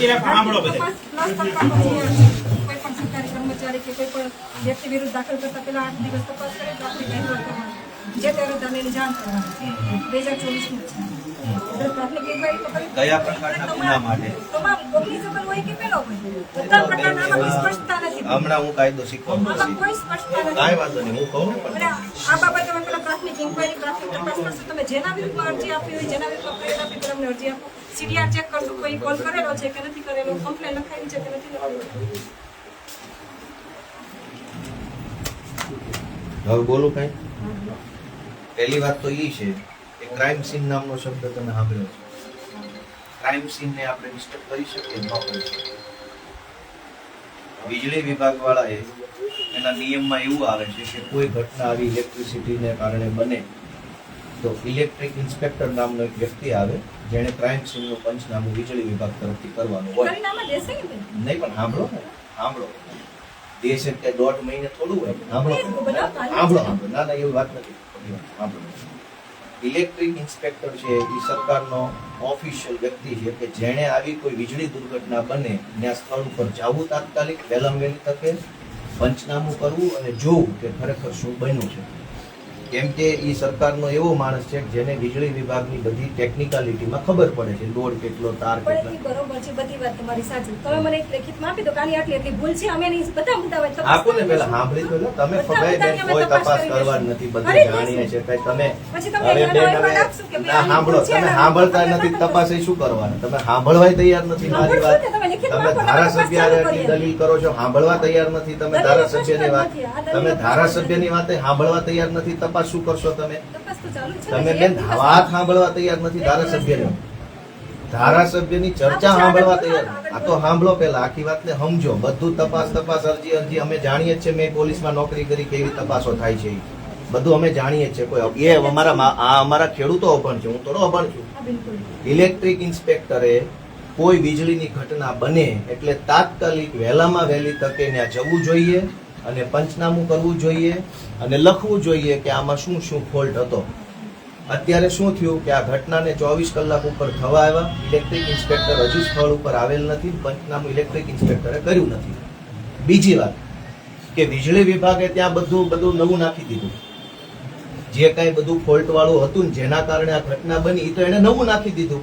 સાંભળો બધા. કોઈ પણ સરકારી કર્મચારી કે કોઈ પણ વ્યક્તિ વિરુદ્ધ દાખલ કરતા પહેલા આઠ દિવસ તપાસ કરે તો આપણે કહેવત કરવાની જે ત્યારે એની જાણ કરવાની. બે હજાર ચોવીસનું છે એટલે પ્રાથમિક inquiry તો કરી- કયા પ્રકારના ગુના માટે? તમામ cognizable હોય કે પેલો હોય. બધા પ્રકારના સ્પષ્ટતા નથી. હમણાં હું કાયદો શીખવાનું આમાં કોઈ સ્પષ્ટતા નથી. કાંઈ વાંધો નહીં હું કહું ને પણ આ બાબતે પેલા પ્રાથમિક ઇન્કવાયરી પ્રાથમિક તપાસ કરશો તમે જેના વિરુદ્ધમાં અરજી આપી હોય, જેના વિરુદ્ધમાં ફરિયાદ આપી તમને અરજી આપો. સીડીઆર ચેક કરશો કોઈ કોલ કરેલો છે કે નથી કરેલો કમ્પ્લેન લખાવી છે કે નથી લખાવી હવે બોલું કઈ. પહેલી વાત તો એ છે કે ક્રાઇમ સીન નામનો શબ્દ તમે સાંભળ્યો છે. ક્રાઇમ સીનને આપણે ડિસ્ટર્બ કરી શકીએ, ન કરી શકીએ. વીજળી વિભાગ વાળાએ એના નિયમમાં એવું આવે છે કે કોઈ ઘટના આવી ઇલેક્ટ્રિસિટીને કારણે બને તો ઇલેક્ટ્રિક ઇન્સ્પેક્ટર નામનો એક વ્યક્તિ આવે જેણે ક્રાઇમ સીનનું પંચનામું વીજળી વિભાગ તરફથી કરવાનું હોય? નહીં? પણ સાંભળો ને સાંભળો. દેશ એટલે દોઢ મહિને થોડું હોય સાંભળો. સાંભળો સાંભળો. ના ના એવી વાત નથી. સાંભળો. ઇલેક્ટ્રિક ઇન્સ્પેક્ટર છે, એ સરકારનો ઓફિશિયલ વ્યક્તિ છે કે જેણે આવી કોઈ વીજળી દુર્ઘટના બને, ત્યાં સ્થળ ઉપર જવું તાત્કાલિક વહેલામ વહેલી તકે પંચનામું કરવું અને જોવું કે ખરેખર શું બન્યું છે. કેમ કે એ સરકારનો એવો માણસ છે કે જેને વીજળી વિભાગની બધી ટેકનિકાલિટીમાં ખબર પડે છે લોડ કેટલો તાર કેટલો. બરોબર છે બધી વાત તમારી સાચી. તમે મને એક લેખિતમાં આપી દો કાલી આટલી એટલી ભૂલ છે અમે નહીં બધા મુદ્દા હોય આપો ને પેલા સાંભળી તો તમે ફગાઈ બેન કોઈ તપાસ કરવા નથી બધું જાણીએ. છે કઈ તમે પછી તમે હવે એનો બેન હવે કે ના સાંભળો તમે સાંભળતા નથી. તપાસ એ શું કરવાના? તમે સાંભળવાય તૈયાર નથી મારી વાત. તમે. દલીલ કરો છો સાંભળવા તૈયાર નથી ધારાસભ્યની વાત તમે ધારાસભ્યની વાતે સાંભળવા તૈયાર નથી તપાસ શું કરશો તમે? તપાસ તો ચાલુ જ છે ને. તમે બેન વાત સાંભળવા તૈયાર નથી ધારાસભ્યની. ધારાસભ્યની ચર્ચા સાંભળવા તૈયાર આ તો સાંભળો પેલા આખી વાતને સમજો. બધું તપાસ તપાસ અરજી અરજી અમે જાણીએ છીએ મેં પોલીસમાં નોકરી કરી કેવી તપાસો થાય છે બધું અમે જાણીએ છીએ. કોઈ એ અમારા આ અમારા ખેડૂતો અભણ છે હું થોડો અભણ છું. ઇલેક્ટ્રિક ઇન્સ્પેક્ટરે કોઈ વીજળીની ઘટના બને એટલે તાત્કાલિક વહેલામાં વહેલી તકે ત્યાં જવું જોઈએ અને પંચનામું કરવું જોઈએ અને લખવું જોઈએ કે આમાં શું શું ફોલ્ટ હતો. અત્યારે શું થયું કે આ ઘટનાને ચોવીસ કલાક ઉપર થવા આવ્યા. ઇલેક્ટ્રિક ઇન્સ્પેક્ટર હજુ સ્થળ ઉપર આવેલ નથી. પંચનામું ઇલેક્ટ્રિક ઇન્સ્પેક્ટરે કર્યું નથી. બીજી વાત કે વીજળી વિભાગે ત્યાં બધું બધું નવું નાખી દીધું. જે કાંઈ બધું ફોલ્ટ વાળું હતું ને જેના કારણે આ ઘટના બની તો એને નવું નાખી દીધું.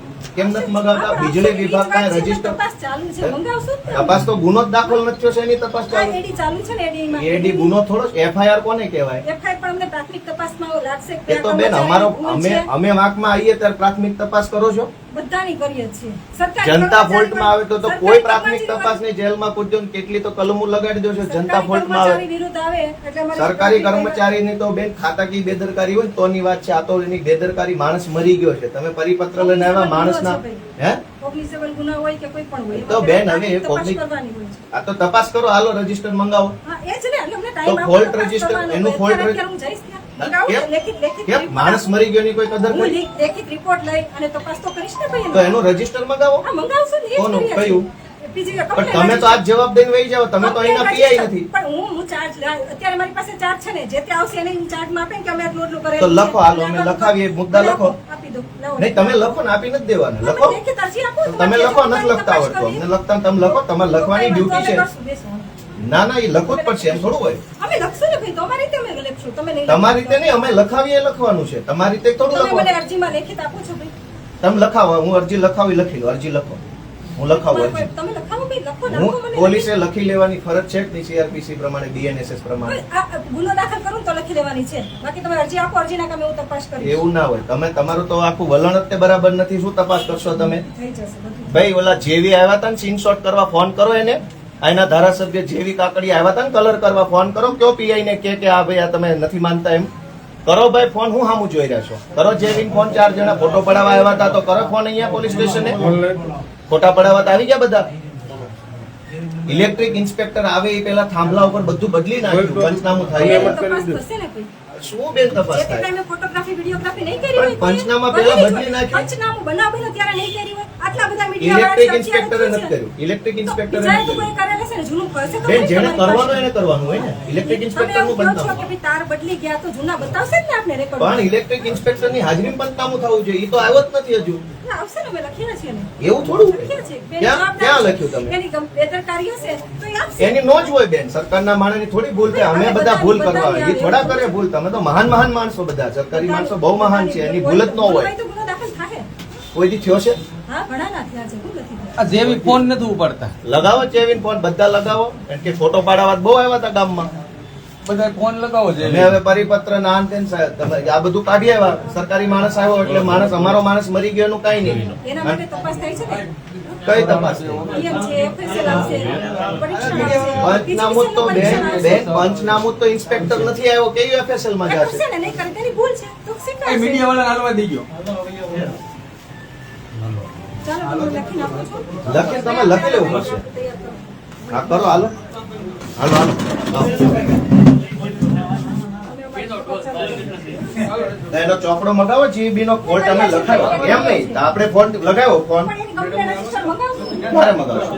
કેમ નથી મગાવતા? વીજળી વિભાગ કાંઈ રજિસ્ટર. તપાસ ચાલુ છે. મંગાવશો તપાસ તો ગુનો જ દાખલ નથી થયો છે એની તપાસ ચાલુ. એડી ચાલુ છે ને એડી ગુનો થોડો એફઆઈઆર કોને કહેવાય? એફઆઈઆર પણ અમને પ્રાથમિક તપાસમાં લાગશે કે એ તો બેન અમારો અમે અમે વાંકમાં આવીએ ત્યારે પ્રાથમિક તપાસ કરો છો. બધાની કરીએ છીએ. જનતા ફોલ્ટમાં આવે તો તો કોઈ પ્રાથમિક તપાસ નહીં જેલમાં પૂછજો ને કેટલી તો કલમો લગાડી દો છો જનતા ફોલ્ટમાં આવે. વિરુદ્ધ આવે એટલે સરકારી કર્મચારીની તો બેન ખાતાકી બેદરકારી હોય તો તોની વાત છે આ તો એની બેદરકારી માણસ મરી ગયો છે. તમે પરિપત્ર લઈને આવ્યા માણસના હે? કોગ્નિસેબલ ગુના હોય કે કોઈ પણ હોય તો બેન, હવે એ કોગ્નિ-. આ તો તપાસ કરો હાલો રજિસ્ટર મંગાવો. હા, એ જ ને, એટલે અમને ટાઈમ આપો ફોલ્ટ તપાસ એનું ફોલ્ટ હું જઈશ હા? ને, માણસ આપો. મરી ગયોની કોઈ કદર હું લેખિત રિપોર્ટ લઈ અને તપાસ તો કરીશ ને ભાઈ તો એનું રજિસ્ટર મંગાવો? હા, મંગાવશો ને, કોનું? કયું? પણ તમે તો આજ જવાબ દઈને વહી જાવ તમે તો અહીંના પીઆઈ નથી. પણ હું હું ચાર્જ અત્યારે મારી પાસે ચાર્જ છે ને જે તે આવશે એને ચાર્જમાં આપે ને કે અમે આટલું આટલું કરેલું તો લખો, આલો હાલો, અમે લખાવીએ, મુદ્દા લખો. આપી દો નહીં તમે લખો ને આપી નથી દેવાના. તમે લખો. આપો, તમે લખો નથી લખતા આવડતું અમને લખતા તમે લખો તમારે લખવાની ડ્યુટી છે. ના ના એ લખવું જ પડશે એમ થોડું હોય. અમે લખશું ને ભાઈ તમારી રીતે અમે લખશું. તમે નહીં તમારી રીતે નહીં અમે લખાવીએ લખવાનું છે. તમારી રીતે થોડું તમે મને અરજીમાં લેખિત આપો છો ભાઈ. તમે લખાવો હું અરજી લખાવી લખી લો અરજી લખો. હું લખાવું અરજી. તમે લખાવો ભાઈ લખો ને, હું મને પોલીસે લખી. લેવાની ફરજ છે કે સીઆરપીસી પ્રમાણે બીએનએસએસ પ્રમાણે. ગુનો દાખલ કરું તો લખી લેવાની છે. બાકી તમે અરજી આપો અરજીના કામે હું તપાસ કરીશ. એવું ના હોય. તમે તમારું તો આખું વલણ જ તે બરાબર નથી. શું તપાસ કરશો તમે? ભાઈ ઓલા જેવી આવ્યા હતા ને સ્ક્રીનશોટ કરવા ફોન કરો એને. આના ધારાસભ્ય જેવી કાકડી આવ્યા હતા ને કલર કરવા ફોન કરો કયો પીઆઈ ને કે કે આ ભાઈ આ તમે નથી માનતા એમ. કરો ભાઈ ફોન હું સામું જોઈ રહ્યા છો. કરો જેવી ફોન ચાર જણા ફોટો પડાવવા આવ્યા હતા તો કરો ફોન અહીંયા પોલીસ સ્ટેશને ફોટા પડાવવા તો આવી ગયા બધા. ઇલેક્ટ્રિક ઇન્સ્પેક્ટર આવે એ પેલા થાંભલા ઉપર બધું બદલી નાખ્યું પંચનામું થાય. શું બેન તપાસ થાય? ટાઈમે ફોટોગ્રાફી વિડીયોગ્રાફી નહીં કરી હોય પંચનામા પહેલા બદલી હોય. પંચનામું બનાવ ત્યારે નહીં કરી હોય. આટલા બધા ઇલેક્ટ્રિક ઇન્સ્પેક્ટરે નથી કર્યું. ઇલેક્ટ્રિક ઇન્સ્પેક્ટરે બીજાએ તો કોઈ કર્યું. કરેલ ને જૂનું કરશે તો બેન જેને કરવાનું એને કરવાનું હોય ને. ઇલેક્ટ્રિક તમે ઇન્સ્પેક્ટરની હાજરી કે બદનામ તાર બદલી ગયા તો જૂના બતાવશે ને આપણે રેકોર્ડ પણ ઇલેક્ટ્રિક પંચનામું થવું જોઈએ. એ તો આવ્યો જ નથી હજુ. આવશે ને મેં લખેલા છે ને એવું થોડું? ક્યાં ક્યાં લખ્યું તમે? એની બેદરકારી હશે તો એ આપશે. એની નો જ હોય બેન. સરકારના માણસની થોડી ભૂલ કે અમે બધા ભૂલ કરવા એ થોડા કરે ભૂલ. તમે તો મહાન મહાન માણસો બધા સરકારી માણસો બહુ મહાન છે એની ભૂલ જ ન હોય. કોઈ દી થયો. છે? જેવી ફોન નથી ઉપાડતા. લગાવો ચેવીન ફોન બધા લગાવો. કારણ કે ફોટો પાડાવા બહુ આવ્યા હતા ગામમાં. બધા ફોન લગાવો છે અમે હવે પરિપત્ર ના અંતે આ બધું કાઢી આવ્યા. સરકારી માણસ આવ્યો એટલે માણસ અમારો માણસ મરી ગયો નું કાંઈ નહીં. તપાસ થાય છે કઈ તપાસ? પંચનામું તો બેન બેન પંચનામું તો ઇન્સ્પેક્ટર નથી આવ્યો. કેવી એફએસએલમાં જશે. મીડિયા વાળા હાલવા દઈ ગયો. લખીને તમે લખી લેવું પડશે. હા કરો હાલો. હાલો હાલો તો એનો ચોપડો મગાવો જીબી નો ફોન તમે લખાવો એમ નહીં તો આપણે ફોન લગાવ્યો ફોન. મારે મગાવશો.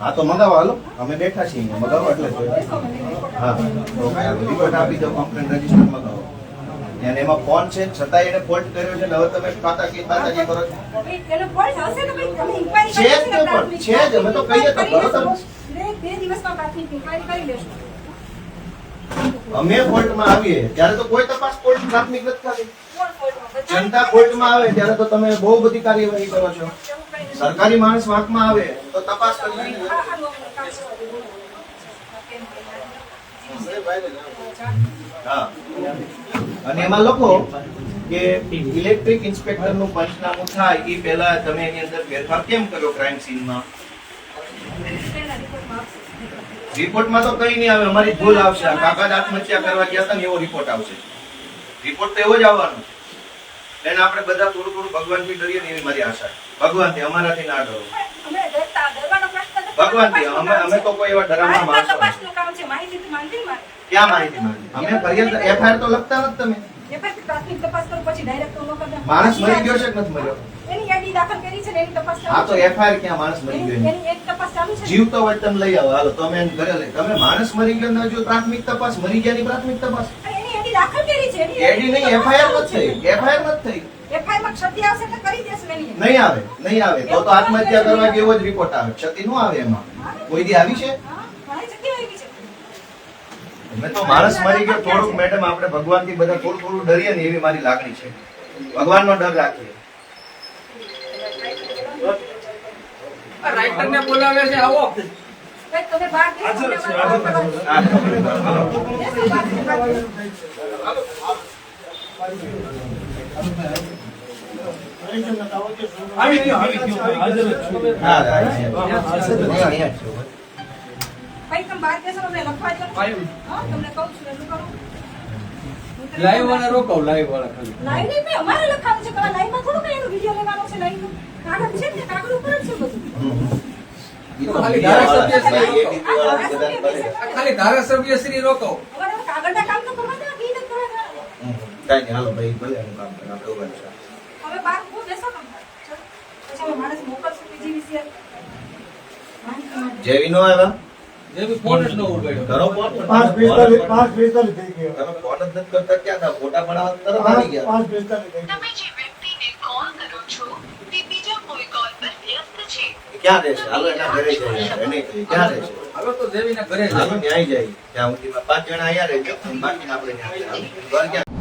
હા, તો મગાવો હાલો. અમે બેઠા છીએ. મગાવો એટલે. હા રિપોર્ટ આપી દો કમ્પ્લેન રજિસ્ટર મગાવો. અને એમાં ફોન છે છતાં એને ફોલ્ટ કર્યો છે હવે તમે ખાતા કી ખાતાજી કરો છો. છે જ કરી પણ, છે જ. અમે તો કહીએ તો કરો તમે. બે દિવસમાં બાકી ઇન્ક્વાયરી કરી લેશું. અમે કોર્ટમાં આવીએ ત્યારે તો કોઈ તપાસ કોર્ટ પ્રાથમિક નથી થતી? જનતા કોર્ટમાં આવે ત્યારે તો તમે બહુ બધી કાર્યવાહી કરો છો. સરકારી માણસ વાંકમાં આવે તો તપાસ કરી હા, અને એમાં લખો કે ઇલેક્ટ્રિક ઇન્સ્પેક્ટરનું પંચનામું થાય એ પહેલા તમે એની અંદર ફેરફાર કેમ કર્યો ક્રાઇમ સીનમાં. રિપોર્ટમાં તો કઈ નહીં આવે અમારી ભૂલ આવશે. કાકા આત્મહત્યા કરવા ગયા હતા ને એવો રિપોર્ટ આવશે. રિપોર્ટ તો એવો જ આવવાનો. એને આપણે બધા થોડું થોડું ભગવાનથી ડરીએ ને એવી મારી આશા. ભગવાનથી અમારાથી ના ડરો. ભગવાનથી અમે અમે તો કોઈ એવા ડરામણા માણસો. ક્યાં માહિતી માંગી? અમે ફરિયાદ એફઆઈઆર તો લખતા નથી તમે. પ્રાથમિક તપાસ કરો પછી ડાયરેક્ટ ન કરતા. માણસ મરી ગયો છે કે નથી મર્યો? એની યાદી દાખલ કરી છે ને એની તપાસ હા તો એફઆઈઆર ક્યાં માણસ મરી ગયો? એની? એક તપાસ ચાલુ છે જીવતો હોય તમે લઈ આવો. હાલો તમે એને ઘરે લઈ તમે માણસ મરી ગયો ને જો પ્રાથમિક તપાસ? મરી ગયાની પ્રાથમિક તપાસ? એની યાદી દાખલ કરી છે. એની નહીં એફઆઈઆર નથી થઈ. એફઆઈઆર નથી થઈ. ક્ષતિ આવશે એટલે કરી દેશું નહીં આવે નહીં આવે. તો તો આત્મહત્યા કરવા જેવો જ રિપોર્ટ આવે. ક્ષતિ નો આવે એમાં. કોઈ દી આવી છે હા, ઘણી જગ્યાએ આવી છે. તો માણસ મરી ગયો થોડુંક મેડમ આપણે ભગવાનથી બધા થોડું થોડું ડરીએ ને એવી મારી લાગણી છે. ભગવાનનો ડર રાખીએ. રાઇટર ને બોલાવે છે આવો. તમે બહાર. આવી ગયો આવી ગયો હાજર છું. હા, હા, અહીંયા જ છે. ભાઈ, તમે બહાર બેસો, અમને લખવા દો હા, તમને કહું છું, એટલું કરો. લાઈવ વાળા રોકાવ લાઈવ વાળા ખાલી. લાઈવ નહીં, ભાઈ, અમારે લખાવું છે કે આ લાઈવમાં થોડું કઈ એનો વીડિયો લેવાનો છે લાઈવનો. કાગળ છે ને કાગળ ઉપર જ છે બધું. ખાલી ધારાસભ્ય શ્રી રોકાવ કાગળના કામ તો કરવા દો, ઈ નથી કરવા હમ. કાંઈ નહીં, હાલો ભાઈ ભલે કામ કરે આપણે ઊભા છે હવે બહાર ઊભું બેસો તમે. પછી માણસ મોકલશું બીજી વિશે. જેવી નો આવ્યા ક્યાં પાંચ રહેશે હાલો એના ઘરે જઈએ ક્યાં રહેશે હવે તો દેવીના ઘરે હાલો ન્યાય જાય. ત્યાં જણા અહીંયા રહેજો બાકીના આપણે ત્યાં ઘર ક્યાં